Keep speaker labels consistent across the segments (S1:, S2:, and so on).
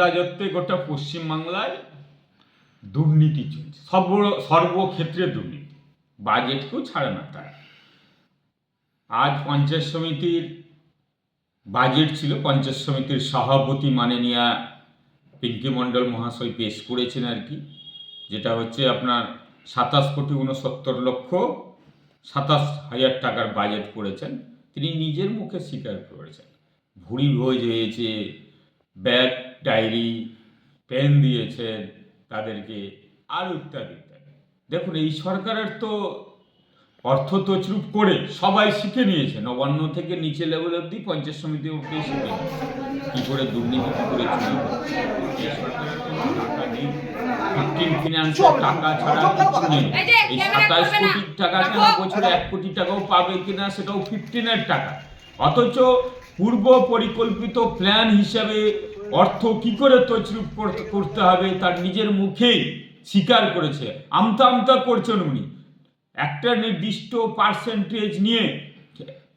S1: রাজত্বে গোটা পশ্চিমবাংলায় দুর্নীতি চলছে। সর্ব, সর্বক্ষেত্রে দুর্নীতি। বাজেটকেও ছাড়ে না তার। আজ পঞ্চায়েত সমিতির বাজেট ছিল, পঞ্চায়েত সমিতির সভাপতি মাননীয়া পিঙ্কি মণ্ডল মহাশয় পেশ করেছেন আর কি, যেটা হচ্ছে আপনার সাতাশ কোটি উনসত্তর লক্ষ সাতাশ হাজার টাকার বাজেট করেছেন। তিনি নিজের মুখে স্বীকার করেছেন। ভুড়ি ভোজ হয়েছে ব্যাগ ডায়েরি পেন দিয়েছেন তাদেরকে আরও ইত্যাদি ইত্যাদি। দেখুন এই সরকারের তো অর্থ তছরূপ করে সবাই শিখে নিয়েছে। নবান্ন থেকে নিচে লেভেল অবধি পঞ্চায়েত সমিতি অবধি শিখে। কী করে দুর্নীতি কী করে চুরি এই সরকারের কোনো টাকা নেই। ফিফটিন ফিনান্সের টাকা ছাড়া কিছু নেই। এই সাতাইশ কোটি টাকা কেন বছরে এক কোটি টাকাও পাবে কিনা সেটাও ফিফটিনের টাকা। অথচ পূর্ব পরিকল্পিত প্ল্যান হিসাবে অর্থ কি করে তছরূপ করতে- হবে তার নিজের মুখেই স্বীকার করেছে। আমতা আমতা করছেন উনি। একটা নির্দিষ্ট পার্সেন্টেজ নিয়ে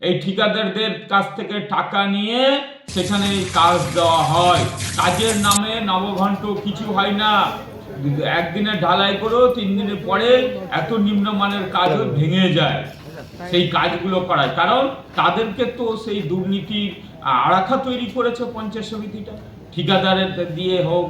S1: এই ঠিকাদারদের কাছ থেকে টাকা নিয়ে সেখানে কাজ দেওয়া হয়। কাজের নামে নবঘণ্ট কিছু হয় না। একদিনে ঢালাই করেও তিন দিনের পরে এত নিম্নমানের কাজও ভেঙে যায়। সেই কাজগুলো করায়। কারণ তাদেরকে তো সেই দুর্নীতির আরাখা তৈরি করেছে পঞ্চায়েত সমিতিটা। ঠিকাদারের দিয়ে হোক,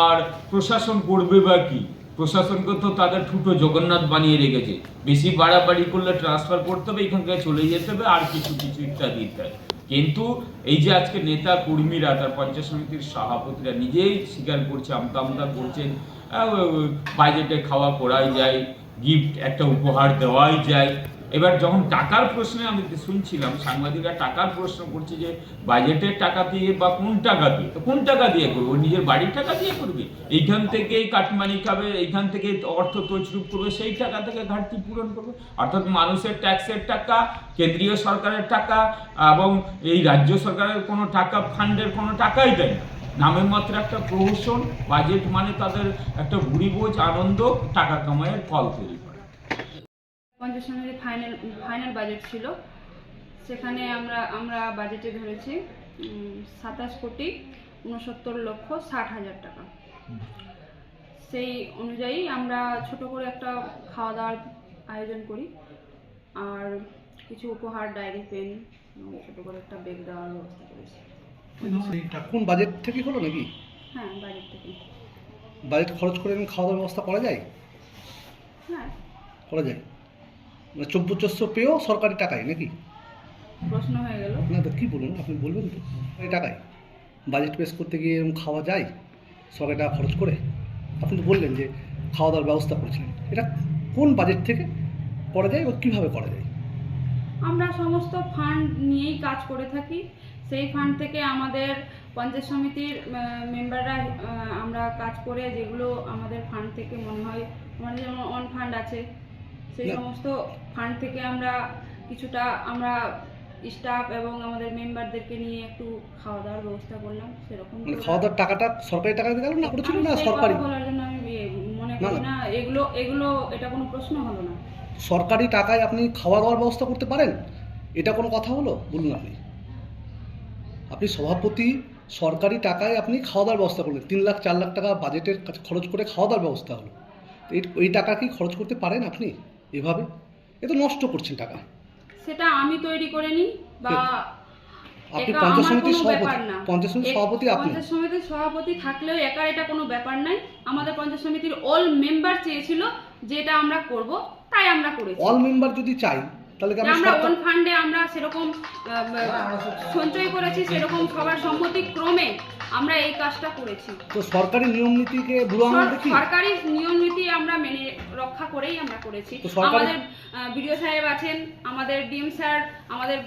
S1: আর প্রশাসন করবে বা কি? প্রশাসনকে তো তাদের ঠুটো জগন্নাথ বানিয়ে রেখেছে। বেশি বাড়াবাড়ি করলে ট্রান্সফার করতে হবে এখান থেকে চলে যেতে হবে, আর কিছু কিছু ইত্যাদি ইত্যাদি। কিন্তু এই যে আজকে নেতা কর্মীরা, তার পঞ্চায়েত সমিতির সভাপতিরা নিজেই স্বীকার করছে আমতা আমতা করছেন বাজেটে খাওয়া করাই যায় গিফট একটা উপহার দেওয়াই যায়। এবার যখন টাকার প্রশ্নে আমি শুনছিলাম, সাংবাদিকরা টাকার প্রশ্ন করছে যে বাজেটের টাকা দিয়ে বা কোন টাকা দিয়ে? তো কোন টাকা দিয়ে করবে? নিজের বাড়ির টাকা দিয়ে করবে? এইখান থেকেই কাটমানি খাবে, এইখান থেকে অর্থ তছরূপ করবে, সেই টাকা থেকে ঘাটতি পূরণ করবে। অর্থাৎ মানুষের ট্যাক্সের টাকা, কেন্দ্রীয় সরকারের টাকা এবং এই রাজ্য সরকারের কোনো টাকা ফান্ডের কোনো টাকাই দেয় না। নামের মাত্র একটা প্রহসন বাজেট মানে তাদের একটা ভুড়ি বোঝ আনন্দ, টাকা কামাইয়ের ফল তৈরি
S2: পঞ্চাশ সমিতির ফাইনাল ফাইনাল বাজেট ছিল। সেখানে আমরা আমরা বাজেটে ধরেছি সাতাশ কোটি উনসত্তর লক্ষ ষাট হাজার টাকা। সেই অনুযায়ী আমরা ছোট করে একটা খাওয়া দাওয়ার আয়োজন করি। আর কিছু উপহার ডায়েরি পেন ছোট করে একটা বেগ দেওয়ার ব্যবস্থা করেছি।
S3: কোন বাজেট থেকে হলো নাকি?
S2: হ্যাঁ বাজেট থেকে।
S3: বাজেট খরচ করে খাওয়া দাওয়ার ব্যবস্থা করা যায়?
S2: হ্যাঁ।
S3: করা যায়? মানে চব্বচস্য পেয়েও সরকারি টাকায় নাকি?
S2: প্রশ্ন হয়ে গেল।
S3: না তো কী বলুন আপনি বলবেন তো। এই টাকায়। বাজেট পেশ করতে গিয়ে এরকম খাওয়া যায়? সরকারি টাকা খরচ করে? আপনি তো বললেন যে খাওয়া দাওয়ার ব্যবস্থা করেছিলেন। এটা কোন বাজেট থেকে করা যায় এবং কীভাবে করা যায়?
S2: আমরা সমস্ত ফান্ড নিয়েই কাজ করে থাকি। সেই ফান্ড থেকে আমাদের পঞ্চায়েত সমিতির মেম্বাররা আমরা কাজ করে যেগুলো আমাদের ফান্ড থেকে মনে হয় আমাদের যেমন অন ফান্ড আছে সেই সমস্ত ফান্ড থেকে আমরা কিছুটা আমরা স্টাফ এবং আমাদের মেম্বারদেরকে নিয়ে একটু খাওয়া দাওয়ার ব্যবস্থা করলাম সেরকম
S3: মানে খাওয়া দাওয়ার টাকাটা সরকারি টাকা দিয়ে গেল না করেছিল না সরকারি?
S2: বলার জন্য আমি ইয়ে মনে করি
S3: না।
S2: এগুলো এগুলো এটা কোনো প্রশ্ন হলো না।
S3: সরকারি টাকায় আপনি খাওয়া দাওয়ার ব্যবস্থা করতে পারেন? এটা কোনো কথা হলো? বলুন আপনি। আপনি সভাপতি সরকারি টাকায় আপনি খাওয়া দাওয়ার ব্যবস্থা করলেন। তিন লাখ চার লাখ টাকা বাজেটের খরচ করে খাওয়া দাওয়ার ব্যবস্থা হলো। এই এই টাকা কি খরচ করতে পারেন আপনি? এভাবে? এ তো নষ্ট করছেন টাকা।
S2: সেটা আমি তৈরি করে নিই বা
S3: আপনি পঞ্চায়েত সমিতির সভাপতি। পঞ্চায়েত সমিতির সভাপতি আপনি?
S2: পঞ্চায়েত সমিতির সভাপতি থাকলেও একার এটা কোনো ব্যাপার নাই। আমাদের পঞ্চায়েত সমিতির অল মেম্বার চেয়েছিল যে এটা আমরা করব তাই আমরা করেছি।
S3: অল মেম্বার যদি চাই তাহলে কি
S2: আমরা ওন ফান্ডে আমরা সেরকম আহ, সঞ্চয় করেছি সেরকম সবার সম্মতি ক্রমে আমরা এই কাজটা করেছি।
S3: তো সরকারি নিয়ম নীতিকে বুড়ো আঙুল দেখি?
S2: সরকারি নিয়ম নীতি আমরা মেনে রক্ষা করেই আমরা করেছি। আমাদের বিডিও সাহেব আছেন আমাদের ডিএম স্যার আমাদের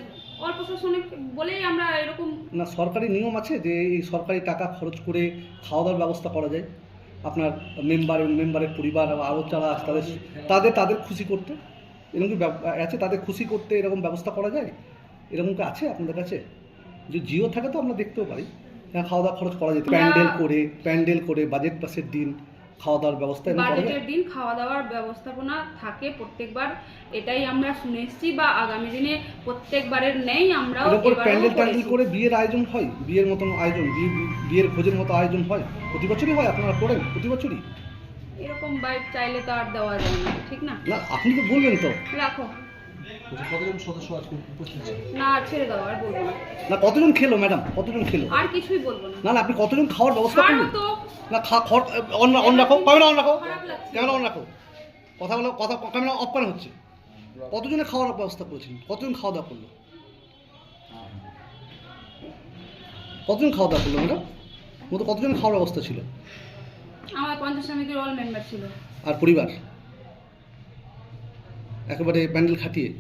S2: অল্প প্রশাসনিক বলেই আমরা এরকম
S3: না সরকারি নিয়ম আছে যে এই সরকারি টাকা খরচ করে খাওয়া দাওয়ার ব্যবস্থা করা যায়। আপনার মেম্বার এবং মেম্বারের পরিবার আরও যারা আছে তাদের তাদের তাদের খুশি করতে। এরকম আছে? তাদের খুশি করতে এরকম ব্যবস্থা করা যায়? এরকম কি আছে আপনাদের কাছে? যদি জিও থাকে তো আমরা দেখতেও পারি। খাওয়া দাওয়া খরচ করা যেত প্যান্ডেল করে প্যান্ডেল করে বাজেট পাসের দিন খাওয়া দাওয়ার ব্যবস্থা?
S2: বাজেটের দিন খাওয়া দাওয়ার ব্যবস্থাপনা থাকে প্রত্যেকবার। এটাই আমরা শুনে এসেছি বা আগামী দিনে প্রত্যেকবারের নেই আমরাও
S3: এরকম প্যান্ডেল করে বিয়ের আয়োজন হয়? বিয়ের মতন আয়োজন বিয়ে- বিয়ের ভোজের মতো আয়োজন হয়? প্রতি বছরই হয়? আপনারা করেন প্রতি বছরই?
S2: এরকম বাইক চাইলে তো আর দেওয়া যায় না ঠিক না?
S3: না আপনি তো বলবেন তো।
S2: রাখো।
S3: কতজন সদস্য আজকে উপস্থিত
S2: না ছেড়ে দাও আর বলব না।
S3: না কতজন খেলো ম্যাডাম? কতজন খেলো?
S2: আর কিছুই বলব না।
S3: না না আপনি কতজন খাওয়ার ব্যবস্থা করলেন? না খা খড় অন অন রাখো। ক্যামেরা অন রাখো।
S2: খারাপ লাগছে।
S3: ক্যামেরা অন রাখো। কথা বলো কথা ক্যামেরা অফ করা হচ্ছে। কতজনে খাওয়ার ব্যবস্থা করেছেন? কতজন খাওয়া দাওয়া করল? কতজন খাওয়া দাওয়া করল ম্যাডাম? মতো কতজন খাওয়ার ব্যবস্থা ছিল?
S2: আমার পঞ্চাশ সমিতির অল মেম্বার ছিল।
S3: আর পরিবার? একেবারে প্যান্ডেল খাটিয়ে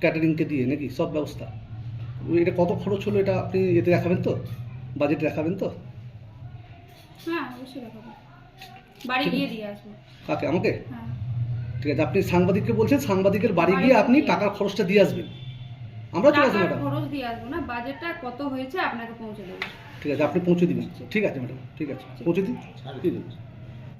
S3: ক্যাটারিংকে দিয়ে নাকি সব ব্যবস্থা। এটা কত খরচ হলো এটা আপনি এতে দেখাবেন তো? বাজেটে দেখাবেন তো?
S2: হ্যাঁ অবশ্যই দেখাবো। বাড়ি গিয়ে দিয়ে আসব।
S3: কাকে? আমাকে?
S2: হ্যাঁ।
S3: ঠিক আছে আপনি সাংবাদিককে বলছেন সাংবাদিকের বাড়ি গিয়ে আপনি টাকার খরচটা দিয়ে আসবেন। আমরা চলে আসব ম্যাডাম।
S2: খরচ দিয়ে আসব না বাজেটটা কত হয়েছে আপনাকে পৌঁছে দেবো।
S3: ঠিক আছে আপনি পৌঁছে দিবেন। ঠিক আছে ম্যাডাম। ঠিক আছে পৌঁছে দিন। ঠিক আছে